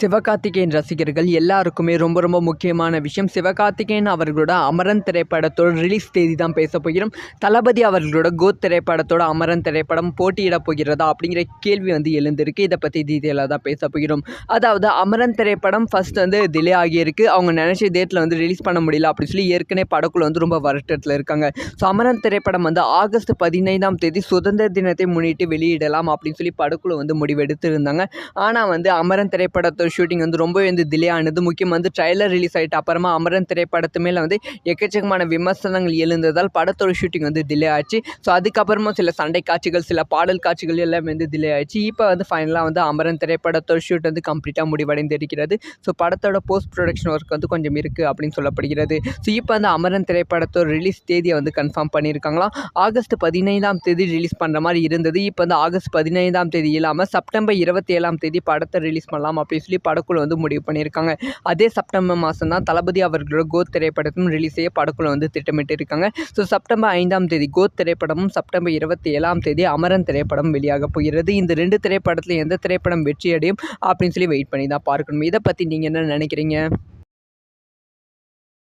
சிவகார்த்திகேயன் ரசிகர்கள் எல்லாருக்குமே ரொம்ப ரொம்ப முக்கியமான விஷயம். சிவகார்த்திகேயன் அவர்களோட அமரன் திரைப்படத்தோட ரிலீஸ் தேதி தான் பேச போகிறோம். தளபதி அவர்களோட கோத் திரைப்படத்தோட அமரன் திரைப்படம் போட்டியிட போகிறதா அப்படிங்கிற கேள்வி வந்து எழுந்திருக்கு. இதை பற்றி டீட்டெயிலாக தான் பேச போகிறோம். அதாவது அமரன் திரைப்படம் ஃபஸ்ட் வந்து டிலே ஆகியிருக்கு. அவங்க நினச்ச டேட்டில் வந்து ரிலீஸ் பண்ண முடியல அப்படின்னு சொல்லி ஏற்கனவே படக்குழு வந்து ரொம்ப வருட்டத்தில் இருக்காங்க. ஸோ அமரன் திரைப்படம் வந்து ஆகஸ்ட் பதினைந்தாம் தேதி சுதந்திர தினத்தை முன்னிட்டு வெளியிடலாம் அப்படின்னு சொல்லி படக்குழு வந்து முடிவெடுத்திருந்தாங்க. ஆனால் வந்து அமரன் திரைப்படத்தோட ஷூட்டிங் வந்து ரொம்ப வந்து டிலே ஆனது. முக்கியம் வந்து ட்ரைலர் ரிலீஸ் ஆகிட்டு அப்புறமா அமரன் திரைப்படத்து மேலே வந்து எக்கச்சக்கமான விமர்சனங்கள் எழுந்ததால் படத்தோட ஷூட்டிங் வந்து டிலே ஆச்சு. ஸோ அதுக்கப்புறமா சில சண்டை காட்சிகள் சில பாடல் காட்சிகள் எல்லாமே வந்து டிலே ஆச்சு இப்போ வந்து ஃபைனலாக வந்து அமரன் திரைப்படத்தோட ஷூட் வந்து கம்ப்ளீட்டாக முடிவடைந்து இருக்கிறது ஸோ படத்தோட போஸ்ட் ப்ரொடக்ஷன் ஒர்க் வந்து கொஞ்சம் இருக்குது அப்படின்னு சொல்லப்படுகிறது. ஸோ இப்போ வந்து அமரன் திரைப்படத்தோட ரிலீஸ் தேதியை வந்து கன்ஃபார்ம் பண்ணியிருக்காங்களாம். ஆகஸ்ட் பதினைந்தாம் தேதி ரிலீஸ் பண்ணுற மாதிரி இருந்தது. இப்போ வந்து ஆகஸ்ட் பதினைந்தாம் தேதி இல்லாமல் செப்டம்பர் இருபத்தி ஏழாம் தேதி படத்தை ரிலீஸ் பண்ணலாம் அப்படின்னு சொல்லி படக்குழு வந்து முடிவு பண்ணியிருக்காங்க. அதே செப்டம்பர் மாதம் தான் தளபதி அவர்களோட கோத் திரைப்படத்தும் ரிலீஸ் செய்ய படக்குழு வந்து திட்டமிட்டு இருக்காங்க ஸோ செப்டம்பர் ஐந்தாம் தேதி கோத் திரைப்படமும் செப்டம்பர் இருபத்தி ஏழாம் தேதி அமரன் திரைப்படம் வெளியாக போகிறது. இந்த ரெண்டு திரைப்படத்தில் எந்த திரைப்படம் வெற்றி அடையும் அப்படின்னு சொல்லி வெயிட் பண்ணி தான் பார்க்கணும். இதை பற்றி நீங்கள் என்ன நினைக்கிறீங்க?